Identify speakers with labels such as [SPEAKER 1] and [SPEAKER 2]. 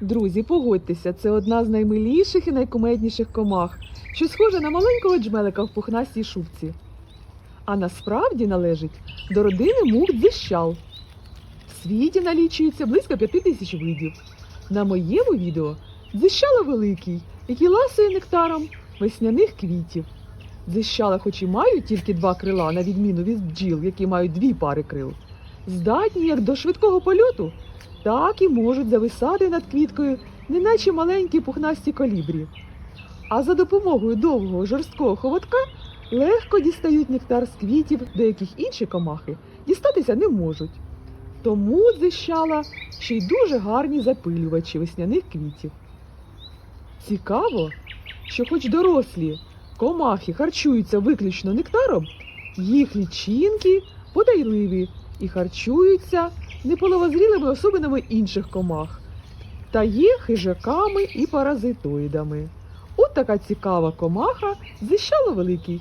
[SPEAKER 1] Друзі, погодьтеся, це одна з наймиліших і найкумедніших комах, що схожа на маленького джмелика в пухнастій шубці. А насправді належить до родини мух дзищал. В світі налічується близько п'яти тисяч видів. На моєму відео дзищало великий, який ласує нектаром весняних квітів. Дзищала, хоч і мають тільки два крила, на відміну від бджіл, які мають дві пари крил, здатні як до швидкого польоту, так і можуть зависати над квіткою, неначе маленькі пухнасті колібрі. А за допомогою довгого жорсткого ховатка легко дістають нектар з квітів, до яких інші комахи дістатися не можуть. Тому дзищала ще й дуже гарні запилювачі весняних квітів. Цікаво, що хоч дорослі комахи харчуються виключно нектаром, їх лічинки подайливі і харчуються неполовозрілими особинами інших комах та є хижаками і паразитоїдами. От така цікава комаха зищало великий.